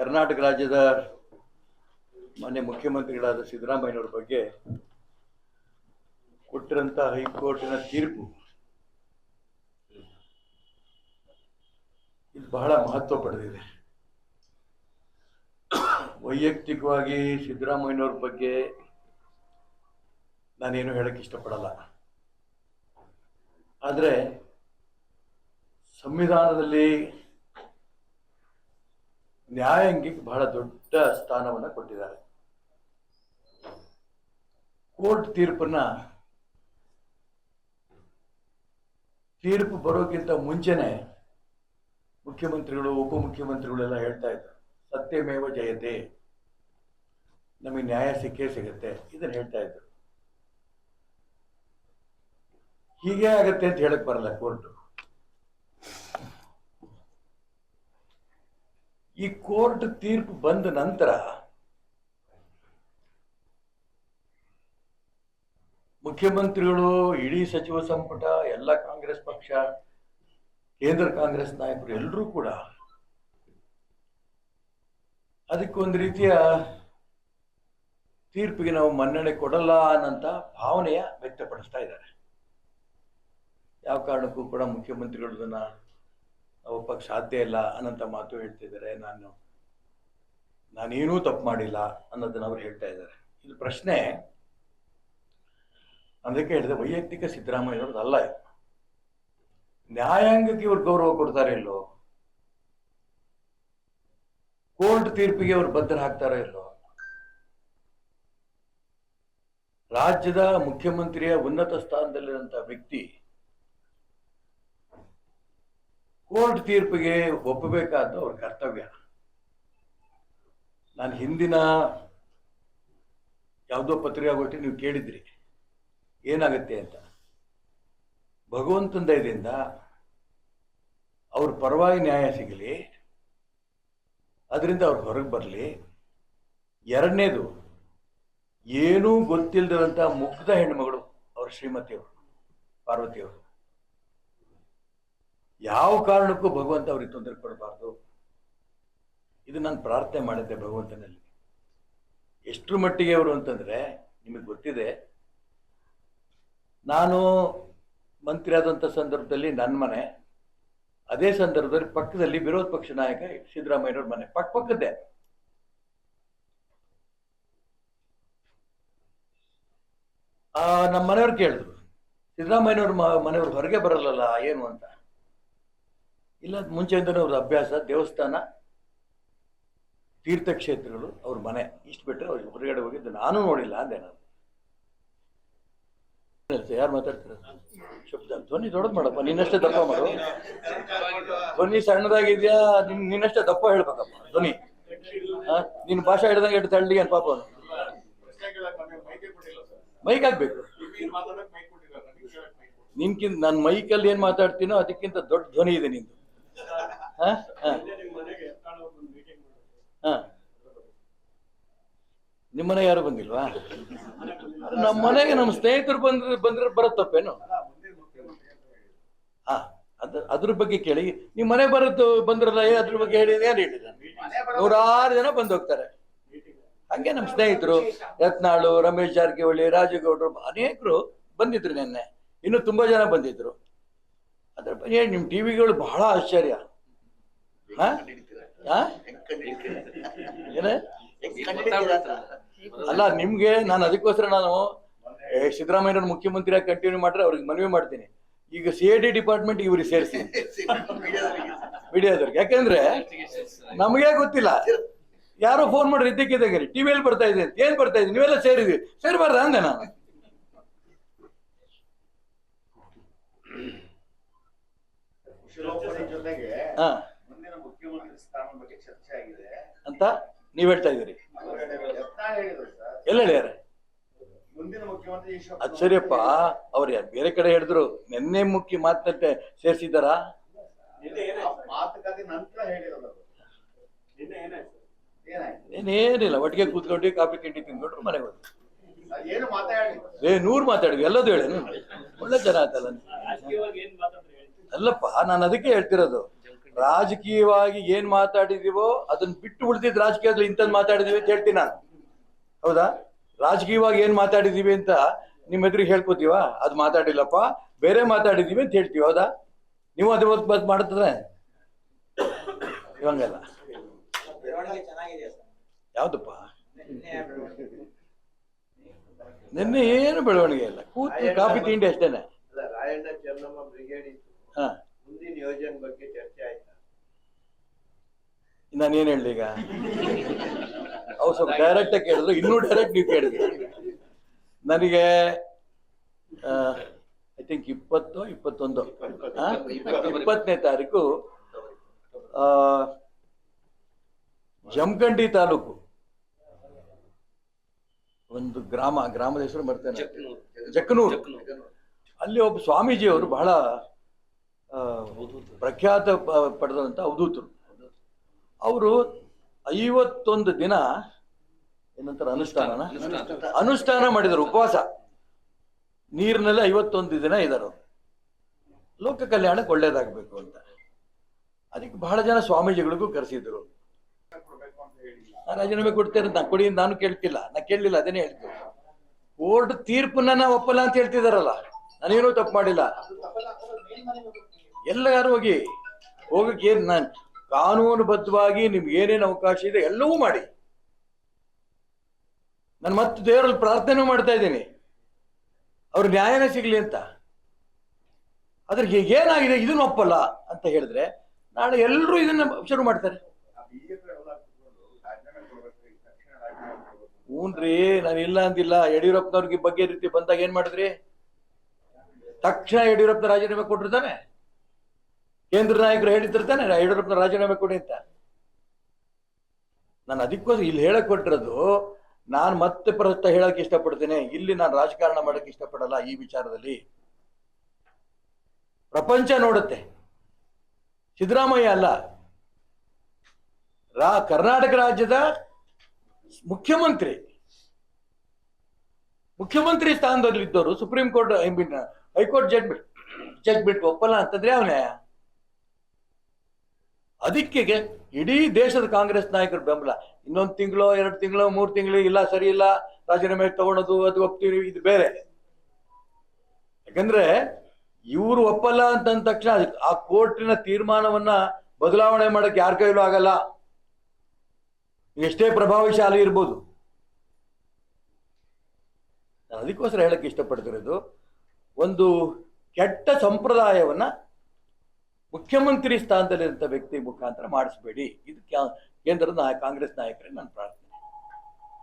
ಕರ್ನಾಟಕ ರಾಜ್ಯದ ಮಾನ್ಯ ಮುಖ್ಯಮಂತ್ರಿಗಳಾದ ಸಿದ್ದರಾಮಯ್ಯನವ್ರ ಬಗ್ಗೆ ಕೊಟ್ಟಿರಂಥ ಹೈಕೋರ್ಟಿನ ತೀರ್ಪು ಇದು ಬಹಳ ಮಹತ್ವ ಪಡೆದಿದೆ. ವೈಯಕ್ತಿಕವಾಗಿ ಸಿದ್ದರಾಮಯ್ಯನವ್ರ ಬಗ್ಗೆ ನಾನೇನು ಹೇಳಕ್ಕೆ ಇಷ್ಟಪಡಲ್ಲ. ಆದರೆ ಸಂವಿಧಾನದಲ್ಲಿ ನ್ಯಾಯಾಂಗಕ್ಕೆ ಬಹಳ ದೊಡ್ಡ ಸ್ಥಾನವನ್ನು ಕೊಟ್ಟಿದ್ದಾರೆ. ಕೋರ್ಟ್ ತೀರ್ಪನ್ನ ತೀರ್ಪು ಬರೋಕ್ಕಿಂತ ಮುಂಚೆನೆ ಮುಖ್ಯಮಂತ್ರಿಗಳು, ಉಪಮುಖ್ಯಮಂತ್ರಿಗಳೆಲ್ಲ ಹೇಳ್ತಾ ಇದ್ರು, ಸತ್ಯಮೇವ ಜಯತೆ, ನಮಗೆ ನ್ಯಾಯ ಸಿಕ್ಕೇ ಸಿಗುತ್ತೆ ಇದನ್ನು ಹೇಳ್ತಾ ಇದ್ರು. ಹೀಗೆ ಆಗತ್ತೆ ಅಂತ ಹೇಳಕ್ ಬರಲ್ಲ ಕೋರ್ಟ್. ಈ ಕೋರ್ಟ್ ತೀರ್ಪು ಬಂದ ನಂತರ ಮುಖ್ಯಮಂತ್ರಿಗಳು, ಇಡೀ ಸಚಿವ ಸಂಪುಟ, ಎಲ್ಲ ಕಾಂಗ್ರೆಸ್ ಪಕ್ಷ, ಕೇಂದ್ರ ಕಾಂಗ್ರೆಸ್ ನಾಯಕರು ಎಲ್ಲರೂ ಕೂಡ ಅದಕ್ಕೊಂದು ರೀತಿಯ ತೀರ್ಪಿಗೆ ನಾವು ಮನ್ನಣೆ ಕೊಡಲ್ಲ ಅನ್ನಂತ ಭಾವನೆಯ ವ್ಯಕ್ತಪಡಿಸ್ತಾ ಇದ್ದಾರೆ. ಯಾವ ಕಾರಣಕ್ಕೂ ಕೂಡ ಮುಖ್ಯಮಂತ್ರಿಗಳನ್ನ ಒಪ್ಪಕ್ಕೆ ಸಾಧ್ಯ ಇಲ್ಲ ಅನ್ನಂತ ಮಾತು ಹೇಳ್ತಿದ್ದಾರೆ. ನಾನು, ನಾನೇನೂ ತಪ್ಪು ಮಾಡಿಲ್ಲ ಅನ್ನೋದನ್ನ ಅವ್ರು ಹೇಳ್ತಾ ಇದ್ದಾರೆ. ಇದು ಪ್ರಶ್ನೆ ಅದಕ್ಕೆ ಹೇಳಿದೆ, ವೈಯಕ್ತಿಕ ಸಿದ್ದರಾಮಯ್ಯವ್ರದ್ದು ಅಲ್ಲ ನ್ಯಾಯಾಂಗಕ್ಕೆ ಇವ್ರು ಗೌರವ ಕೊಡ್ತಾರೆ ಇಲ್ಲೋ? ಕೋರ್ಟ್ ತೀರ್ಪಿಗೆ ಅವ್ರು ಬದ್ಧರ ಹಾಕ್ತಾರೋ ಇಲ್ಲೋ? ರಾಜ್ಯದ ಮುಖ್ಯಮಂತ್ರಿಯ ಉನ್ನತ ಸ್ಥಾನದಲ್ಲಿರುವಂತಹ ವ್ಯಕ್ತಿ ಕೋರ್ಟ್ ತೀರ್ಪಿಗೆ ಒಪ್ಪಬೇಕಾದ ಅವ್ರ ಕರ್ತವ್ಯ. ನಾನು ಹಿಂದಿನ ಯಾವುದೋ ಪತ್ರಿಕಾಗೋಷ್ಠಿ ನೀವು ಕೇಳಿದ್ರಿ. ಏನಾಗುತ್ತೆ ಅಂತ. ಭಗವಂತನ ದಯದಿಂದ ಅವ್ರ ಪರವಾಗಿ ನ್ಯಾಯ ಸಿಗಲಿ, ಅದರಿಂದ ಅವ್ರು ಹೊರಗೆ ಬರಲಿ. ಎರಡನೇದು, ಏನೂ ಗೊತ್ತಿಲ್ಲದಂಥ ಮುಗ್ಧ ಹೆಣ್ಮಗಳು ಅವ್ರ ಶ್ರೀಮತಿಯವರು, ಪಾರ್ವತಿಯವರು. ಯಾವ ಕಾರಣಕ್ಕೂ ಭಗವಂತ ಅವ್ರಿಗೆ ತೊಂದರೆ ಕೊಡಬಾರ್ದು. ಇದು ನಾನು ಪ್ರಾರ್ಥನೆ ಮಾಡಿದ್ದೆ ಭಗವಂತನಲ್ಲಿ. ಎಷ್ಟರ ಮಟ್ಟಿಗೆ ಅವರು ಅಂತಂದ್ರೆ, ನಿಮಗೆ ಗೊತ್ತಿದೆ, ನಾನು ಮಂತ್ರಿ ಆದಂಥ ಸಂದರ್ಭದಲ್ಲಿ ನನ್ನ ಮನೆ, ಅದೇ ಸಂದರ್ಭದಲ್ಲಿ ಪಕ್ಕದಲ್ಲಿ ವಿರೋಧ ಪಕ್ಷ ನಾಯಕ ಸಿದ್ದರಾಮಯ್ಯವ್ರ ಮನೆ, ಪಕ್ಕ ಪಕ್ಕದ್ದೆ. ಆ ನಮ್ಮ ಮನೆಯವ್ರು ಕೇಳಿದ್ರು ಸಿದ್ದರಾಮಯ್ಯವ್ರ ಮನೆಯವ್ರು ಹೊರಗೆ ಬರಲ್ಲಲ್ಲ ಏನು ಅಂತ. ಇಲ್ಲ ಮುಂಚೆ ಮುಂಚೆಯಿಂದನೂ ಅವ್ರ ಅಭ್ಯಾಸ, ದೇವಸ್ಥಾನ, ತೀರ್ಥಕ್ಷೇತ್ರಗಳು, ಅವ್ರ ಮನೆ. ಇಷ್ಟು ಬಿಟ್ಟರೆ ಅವ್ರಿಗೆ ಹೊರಗಡೆ ಹೋಗಿದ್ದು ನಾನು ನೋಡಿಲ್ಲ ಅಂದೆ ನಾನು. ಯಾರು ಮಾತಾಡ್ತಾರೆ? ಶಬ್ದ, ಧ್ವನಿ ದೊಡ್ಡದು ಮಾಡಪ್ಪ ನಿನ್ನಷ್ಟೇ ದಪ್ಪ ಮಾಡು. ಧ್ವನಿ ಸಣ್ಣದಾಗಿದ್ಯಾ, ನಿನ್ ನಿನ್ನಷ್ಟೇ ದಪ್ಪ ಹೇಳ್ಬೇಕಪ್ಪ, ಧ್ವನಿ. ನಿನ್ನ ನಿನ್ ಭಾಷೆ ಹಿಡ್ದಂಗೆ ಇಟ್ಟು ತಳ್ಳಿ ಅಂತ ಪಾಪ ಮೈಕ್ ಆಗ್ಬೇಕು ನಿನ್ಕಿಂತ, ನಾನು ಮೈಕಲ್ಲಿ ಏನ್ ಮಾತಾಡ್ತೀನೋ ಅದಕ್ಕಿಂತ ದೊಡ್ಡ ಧ್ವನಿ ಇದೆ ನಿಂದು. ಹಾ? ನಿಮ್ಮನೆ ಯಾರು ಬಂದಿಲ್ವಾ? ನಮ್ಮ ಮನೆಗೆ ನಮ್ಮ ಸ್ನೇಹಿತರು ಬಂದ್ರೆ ಬಂದ್ರೆ ಬರುತ್ತಪ್ಪೇನು ಹಾ. ಅದ ಅದ್ರ ಬಗ್ಗೆ ಕೇಳಿ. ನಿಮ್ಮ ಮನೆ ಬರೋದು ಬಂದ್ರಲ್ಲ ಅದ್ರ ಬಗ್ಗೆ ಹೇಳಿ, ಏನು ಹೇಳಿದ ನೂರಾರು ಜನ ಬಂದು ಹೋಗ್ತಾರೆ. ಹಂಗೆ ನಮ್ಮ ಸ್ನೇಹಿತರು, ಯತ್ನಾಳು, ರಮೇಶ್ ಜಾರಕಿಹೊಳಿ, ರಾಜೇಗೌಡರು, ಅನೇಕರು ಬಂದಿದ್ರು ನಿನ್ನೆ. ಇನ್ನು ತುಂಬಾ ಜನ ಬಂದಿದ್ರು. ಅದ್ರ ಬಗ್ಗೆ ನಿಮ್ ಟಿವಿಗಳು ಬಹಳ ಆಶ್ಚರ್ಯ? ಏನ? ಅಲ್ಲ ನಿಮ್ಗೆ ನಾನು ಅದಕ್ಕೋಸ್ಕರ ನಾನು ಏ, ಮುಖ್ಯಮಂತ್ರಿ ಮುಖ್ಯಮಂತ್ರಿಯಾಗಿ ಕಂಟಿನ್ಯೂ ಮಾಡ್ರೆ ಅವ್ರಿಗೆ ಮನವಿ ಮಾಡ್ತೀನಿ. ಈಗ ಸಿ ಐ ಡಿ ಡಿಪಾರ್ಟ್ಮೆಂಟ್ ಇವ್ರಿಗೆ ಸೇರಿಸಿ. ಮೀಡಿಯಾದವ್ರಿಗೆ. ಯಾಕಂದ್ರೆ ನಮಗೆ ಗೊತ್ತಿಲ್ಲ. ಯಾರೋ ಫೋನ್ ಮಾಡ್ರಿ ಇದ್ದಕ್ಕಿದ್ದಂಗೆ ಟಿವಿಯಲ್ಲಿ ಬರ್ತಾ ಇದೆ ಏನ್ ಬರ್ತಾ ಇದೆ? ನೀವೆಲ್ಲ ಸೇರಿದ್ವಿ. ಸೇರ್ಬಾರ್ದ ಅಂದೆ ನಾನು ಕುಶಲೋಪರಿ ಜೊತೆಗೆ ಹಾ ಮುಂದಿನ ಮುಖ್ಯಮಂತ್ರಿ ಸ್ಥಾನ ಬಗ್ಗೆ ಚರ್ಚೆ ಆಗಿದೆ ಅಂತ ನೀವ್ ಹೇಳ್ತಾ ಇದೀರಿ ಯತ್ನಾಳ್ ಹೇಳಿದ್ರು ಸರ್. ಎಲ್ಲ ಹೇಳ್ಯಾರ ಅದ್ ಅವ್ರು ಬೇರೆ ಕಡೆ ಹೇಳಿದ್ರು ನಿನ್ನೆ ಮುಖ್ಯ ಮಾತಂತೆ ಸೇರ್ಸಿದಾರಾ ಮಾತುಕತೆ. ಏನಾಯ್ತು ಏನೇನಿಲ್ಲ ಒಟ್ಟಿಗೆ ಕೂತ್ಕೊಂಡು ಕಾಫಿ ತಿಂಡಿ ತಿಂದ್ಕೊಂಡ್ರು ಮನೆಗೆ ಹೋದ್ರು. ಅದ್ ಏನು ಮಾತಾಡಿ ಏ ನೂರ್ ಮಾತಾಡಿದ್ವಿ ಎಲ್ಲದೂ ಹೇಳಿ ಒಳ್ಳೆ ಜನ ಆಯ್ತಲ್ಲ ಅಲ್ಲಪ್ಪ, ನಾನು ಅದಕ್ಕೆ ಹೇಳ್ತಿರೋದು. ರಾಜಕೀಯವಾಗಿ ಏನ್ ಮಾತಾಡಿದೀವೋ ಅದನ್ನ ಬಿಟ್ಟು ಉಳಿದಿದ್ ರಾಜಕೀಯದಲ್ಲಿ ಇಂಥದ್ ಮಾತಾಡಿದೀವಿ ಅಂತ ಹೇಳ್ತೀನಿ ನಾನು. ಹೌದಾ? ರಾಜಕೀಯವಾಗಿ ಏನ್ ಮಾತಾಡಿದೀವಿ ಅಂತ ನಿಮ್ಮ ಎದುರಿಗೆ ಹೇಳ್ಕೊತೀವ? ಅದು ಮಾತಾಡಿಲ್ಲಪ್ಪ, ಬೇರೆ ಮಾತಾಡಿದೀವಿ ಅಂತ ಹೇಳ್ತೀವಿ, ಹೌದಾ? ನೀವು ಅದೇ ಬದ್ ಮಾಡ್ತದೆ ಇವಂಗಲ್ಲ. ಯಾವ್ದಪ್ಪ? ನಿನ್ನೆ ಏನು ಬೆಳವಣಿಗೆ ಇಲ್ಲ. ಕೂತು ಕಾಫಿ ತಿಂಡಿ ಅಷ್ಟೇನೆ. ಮುಂದಿನ ಯೋಜನೆ ಬಗ್ಗೆ ಚರ್ಚೆ ಆಯ್ತಾ? ನಾನು ಏನ್ ಹೇಳಿ ಈಗ? ಅವ್ರು ಸ್ವಲ್ಪ ಡೈರೆಕ್ಟ್ ಆಗಿ ಕೇಳಿದ್ರು ಇನ್ನೂ ಡೈರೆಕ್ಟ್ ನೀವು ಕೇಳಿದ್ರಿ. ನನಗೆ ಐ ಥಿಂಕ್ ಇಪ್ಪತ್ತು ಇಪ್ಪತ್ತೊಂದು ಆ? ಇಪ್ಪತ್ತನೇ ತಾರೀಕು ಆ, ಜಮಖಂಡಿ ತಾಲೂಕು. ಒಂದು ಗ್ರಾಮ ಗ್ರಾಮದ ಹೆಸರು ಬರ್ತೇನೆ ಜಕ್ಕನೂರು ಅಲ್ಲಿ ಒಬ್ಬ ಸ್ವಾಮೀಜಿ ಅವರು ಬಹಳ ಪ್ರಖ್ಯಾತ ಪಡೆದಂಥ ಪಡೆದಂತ ಅವಧೂತರು ಅವರು ಐವತ್ತೊಂದು ದಿನ ಏನಂತಾರ ಅನುಷ್ಠಾನ ಅನುಷ್ಠಾನ. ಮಾಡಿದರು ಉಪವಾಸ. ನೀರಿನಲ್ಲಿ ಐವತ್ತೊಂದು ದಿನ ಇದ್ದಾರೆ. ಲೋಕ ಕಲ್ಯಾಣಕ್ಕೆ ಒಳ್ಳೇದಾಗಬೇಕು ಅಂತ. ಅದಕ್ಕೆ ಬಹಳ ಜನ ಸ್ವಾಮೀಜಿಗಳಿಗೂ ಕರೆಸಿದ್ರು. ನಾನು ರಾಜೀನಾಮೆ ಕೊಡ್ತೇನೆ ನಾ ಕೊಡಿ ನಾನು ಕೇಳ್ತಿಲ್ಲ. ನಾ ಕೇಳಲಿಲ್ಲ ಅದನ್ನೇ ಹೇಳ್ತೀನಿ ಕೋರ್ಟ್ ತೀರ್ಪನ್ನ ನಾ ಒಪ್ಪಲ್ಲ ಅಂತ ಹೇಳ್ತಿದಾರಲ್ಲ. ನಾನೇನೂ ತಪ್ಪು ಮಾಡಿಲ್ಲ. ಎಲ್ಲರೂ ಹೋಗಿ, ಹೋಗಕ್ಕೆ ಏನ್ ನಾನು ಕಾನೂನುಬದ್ಧವಾಗಿ ನಿಮ್ಗೆ ಏನೇನು ಅವಕಾಶ ಇದೆ ಎಲ್ಲವೂ ಮಾಡಿ. ನಾನು ಮತ್ತೆ ದೇವರಲ್ಲಿ ಪ್ರಾರ್ಥನೆ ಮಾಡ್ತಾ ಇದ್ದೀನಿ. ಅವ್ರ ನ್ಯಾಯನೇ ಸಿಗ್ಲಿ ಅಂತ. ಅದ್ರಿಗೆ ಏನಾಗಿದೆ ಇದನ್ನ ಒಪ್ಪಲ್ಲ ಅಂತ ಹೇಳಿದ್ರೆ ನಾಳೆ ಎಲ್ಲರೂ ಇದನ್ನ ಶುರು ಮಾಡ್ತಾರೆ. ಹ್ಞೂನ್ರಿ ನಾನು ಇಲ್ಲ ಅಂದಿಲ್ಲ, ಯಡಿಯೂರಪ್ಪನವ್ರಿಗೆ ಬಗ್ಗೆ ರೀತಿ ಬಂದಾಗ ಏನ್ ಮಾಡಿದ್ರಿ? ತಕ್ಷಣ ಯಡಿಯೂರಪ್ಪನ ರಾಜೀನಾಮೆ ಕೊಟ್ಟಿರ್ತಾನೆ. ಕೇಂದ್ರ ನಾಯಕರು ಹೇಳಿರ್ತಾನೆ ಯಡಿಯೂರಪ್ಪನ ರಾಜೀನಾಮೆ ಕೊಡಿ ಅಂತ. ನಾನು ಅದಕ್ಕೋಸ್ಕರ ಇಲ್ಲಿ ಹೇಳಕ್ ಕೊಟ್ಟಿರೋದು ನಾನು ಮತ್ತೆ ಪ್ರಸ್ತುತ ಹೇಳಕ್ ಇಷ್ಟಪಡ್ತೇನೆ, ಇಲ್ಲಿ ನಾನು ರಾಜಕಾರಣ ಮಾಡಕ್ ಇಷ್ಟಪಡಲ್ಲ ಈ ವಿಚಾರದಲ್ಲಿ. ಪ್ರಪಂಚ ನೋಡುತ್ತೆ. ಸಿದ್ದರಾಮಯ್ಯ ಅಲ್ಲ. ರಾ, ಕರ್ನಾಟಕ ರಾಜ್ಯದ ಮುಖ್ಯಮಂತ್ರಿ. ಮುಖ್ಯಮಂತ್ರಿ ಸ್ಥಾನದಲ್ಲಿ ಇದ್ದವರು supreme court, I mean, high court judgement judgement ಒಪ್ಪಲ್ಲ ಅಂತಂದ್ರೆ ಅವನೇ. ಅದಕ್ಕೆ ಇಡೀ ದೇಶದ ಕಾಂಗ್ರೆಸ್ ನಾಯಕರ ಬೆಂಬಲ. ಇನ್ನೊಂದು ತಿಂಗಳು, ಎರಡು ತಿಂಗಳು, ಮೂರು ತಿಂಗಳು, ಇಲ್ಲ ಸರಿ ಇಲ್ಲ, ರಾಜೀನಾಮೆ ತಗೊಳೋದು, ಅದು ಒಪ್ತೀವಿ ಇದು ಬೇರೆ. ಯಾಕಂದ್ರೆ ಇವರು ಒಪ್ಪಲ್ಲ ಅಂತಂದ ತಕ್ಷಣ ಆ ಕೋರ್ಟಿನ ತೀರ್ಮಾನವನ್ನ ಬದಲಾವಣೆ ಮಾಡಕ್ ಯಾರ ಕೈಲೂ ಆಗಲ್ಲ. ಎಷ್ಟೇ ಪ್ರಭಾವಶಾಲಿ ಇರ್ಬೋದು. ಅದಕ್ಕೋಸ್ಕರ ಹೇಳಕ್ಕೆ ಇಷ್ಟಪಡ್ತಿರೋದು, ಒಂದು ಕೆಟ್ಟ ಸಂಪ್ರದಾಯವನ್ನ ಮುಖ್ಯಮಂತ್ರಿ ಸ್ಥಾನದಲ್ಲಿರುವಂಥ ವ್ಯಕ್ತಿ ಮುಖಾಂತರ ಮಾಡಿಸ್ಬೇಡಿ. ಇದು ಕೇಂದ್ರದ ಕಾಂಗ್ರೆಸ್ ನಾಯಕರೇ ನಾನು ಪ್ರಾರ್ಥನೆ.